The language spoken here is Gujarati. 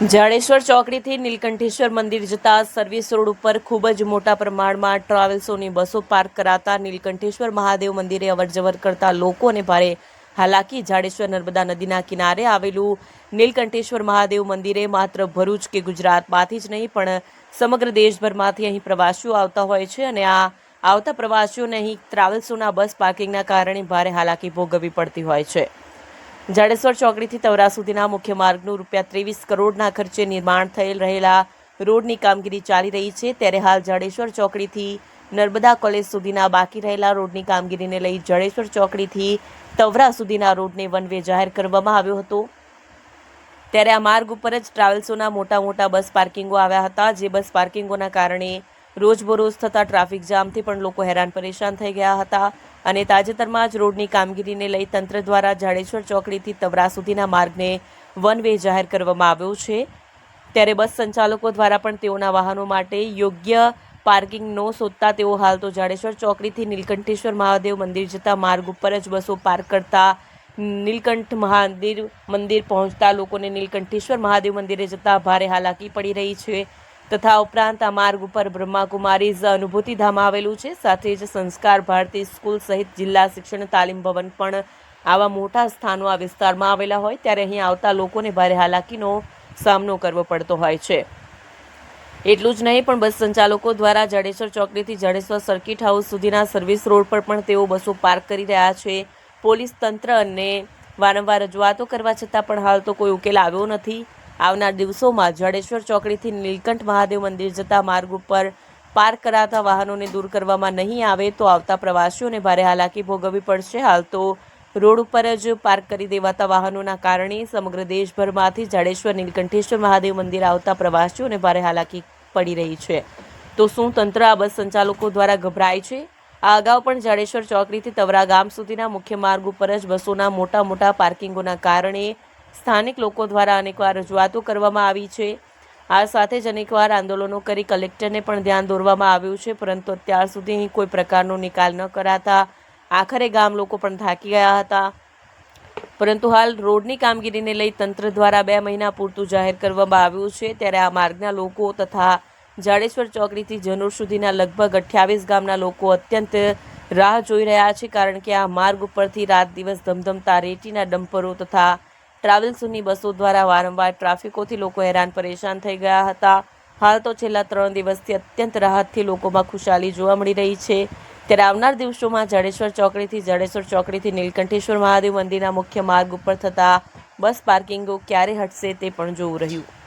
જાડેશ્વર ચોકડીથી નીલકંઠેશ્વર મંદિર જતા સર્વિસ રોડ ઉપર ખૂબ જ મોટા પ્રમાણમાં ટ્રાવેલ્સોની બસો પાર્ક કરાતા નીલકંઠેશ્વર મહાદેવ મંદિરે અવરજવર કરતા લોકોને ભારે હાલાકી. જાડેશ્વર નર્મદા નદીના કિનારે આવેલું નીલકંઠેશ્વર મહાદેવ મંદિરે માત્ર ભરૂચ કે ગુજરાતમાંથી જ નહીં, પણ સમગ્ર દેશભરમાંથી અહીં પ્રવાસીઓ આવતા હોય છે અને આ આવતા પ્રવાસીઓને અહીં ટ્રાવેલ્સોના બસ પાર્કિંગના કારણે ભારે હાલાકી ભોગવવી પડતી હોય છે. જાડેશ્વર ચોકડીથી તવરા સુધીના મુખ્ય માર્ગનું રૂપિયા ત્રેવીસ કરોડના ખર્ચે નિર્માણ થયેલ રહેલા રોડની કામગીરી ચાલી રહી છે. ત્યારે હાલ જાડેશ્વર ચોકડીથી નર્મદા કોલેજ સુધીના બાકી રહેલા રોડની કામગીરીને લઈ જાડેશ્વર ચોકડીથી તવરા સુધીના રોડને વન વે જાહેર કરવામાં આવ્યો હતો. ત્યારે આ માર્ગ ઉપર જ ટ્રાવેલ્સોના મોટા મોટા બસ પાર્કિંગો આવ્યા હતા, જે બસ પાર્કિંગોના કારણે રોજબરોજ થતા ટ્રાફિક જામથી પણ લોકો હેરાન પરેશાન થઈ ગયા હતા અને તાજેતરમાં જ રોડની કામગીરીને લઈ તંત્ર દ્વારા જાડેશ્વર ચોકડીથી તવરા સુધીના માર્ગને વન વે જાહેર કરવામાં આવ્યો છે. ત્યારે બસ સંચાલકો દ્વારા પણ તેઓના વાહનો માટે યોગ્ય પાર્કિંગ ન શોધતા તેઓ હાલ તો જાડેશ્વર ચોકડીથી નીલકંઠેશ્વર મહાદેવ મંદિર જતા માર્ગ ઉપર જ બસો પાર્ક કરતા નીલકંઠ મહાદેવ મંદિર પહોંચતા લોકોને નીલકંઠેશ્વર મહાદેવ મંદિરે જતા ભારે હાલાકી પડી રહી છે. તથા ઉપરાંત આ માર્ગ ઉપર બ્રહ્માકુમારીઝ અનુભૂતિધામ આવેલું છે. સાથે જ સંસ્કાર ભારતી સ્કૂલ સહિત જિલ્લા શિક્ષણ તાલીમ ભવન પણ આવા મોટા સ્થાનો આ વિસ્તારમાં આવેલા હોય ત્યારે અહીં આવતા લોકોને ભારે હાલાકીનો સામનો કરવો પડતો હોય છે. એટલું જ નહીં, પણ બસ સંચાલકો દ્વારા જાડેશ્વર ચોકડીથી જાડેશ્વર સર્કિટ હાઉસ સુધીના સર્વિસ રોડ પર પણ તેઓ બસો પાર્ક કરી રહ્યા છે. પોલીસ તંત્ર અને વારંવાર રજૂઆતો કરવા છતાં પણ હાલ તો કોઈ ઉકેલ આવ્યો નથી. આવનાર દિવસોમાં જાડેશ્વર ચોકડીથી નીલકંઠ મહાદેવ મંદિર જતા માર્ગ ઉપર પાર્ક કરાતા વાહનોને દૂર કરવામાં નહીં આવે તો આવતા પ્રવાસીઓને ભારે હાલાકી ભોગવવી પડશે. હાલ તો રોડ ઉપર જ પાર્ક કરી દેવાતા વાહનોના કારણે સમગ્ર દેશભરમાંથી જાડેશ્વર, નીલકંઠેશ્વર મહાદેવ મંદિર આવતા પ્રવાસીઓને ભારે હાલાકી પડી રહી છે. તો શું તંત્ર આ બસ સંચાલકો દ્વારા ગભરાય છે? આ અગાઉ પણ જાડેશ્વર ચોકડીથી તવરા ગામ સુધીના મુખ્ય માર્ગ ઉપર જ બસોના મોટા મોટા પાર્કિંગોના કારણે સ્થાનિક લોકો દ્વારા અનેકવાર રજૂઆતો કરવામાં આવી છે. આ સાથે જ અનેકવાર આંદોલનો કરી કલેક્ટરને પણ ધ્યાન દોરવામાં આવ્યું છે, પરંતુ અત્યાર સુધી કોઈ પ્રકારનો નિકાલ ન કરાતા આખરે ગામ લોકો પણ થાકી ગયા હતા. પરંતુ હાલ રોડની કામગીરીને લઈ તંત્ર દ્વારા બે મહિના પૂરતું જાહેર કરવામાં આવ્યું છે. ત્યારે આ માર્ગના લોકો તથા જાડેશ્વર ચોકડીથી જનોર સુધીના લગભગ અઠ્યાવીસ ગામના લોકો અત્યંત રાહ જોઈ રહ્યા છે, કારણ કે આ માર્ગ ઉપરથી રાત દિવસ ધમધમતા રેતીના ડમ્પરો તથા ટ્રાવેલ્સની બસો દ્વારા વારંવાર ટ્રાફિકોથી લોકો હેરાન પરેશાન થઈ ગયા હતા. હાલ તો છેલ્લા ત્રણ દિવસથી અત્યંત રાહતથી લોકોમાં ખુશાલી જોવા મળી રહી છે. ત્યારે આવનાર દિવસોમાં જડેશ્વર ચોકડીથી જડેશ્વર ચોકડીથી નીલકંઠેશ્વર મહાદેવ મંદિરના મુખ્ય માર્ગ ઉપર થતા બસ પાર્કિંગો ક્યારે હટશે તે પણ જોવું રહ્યું.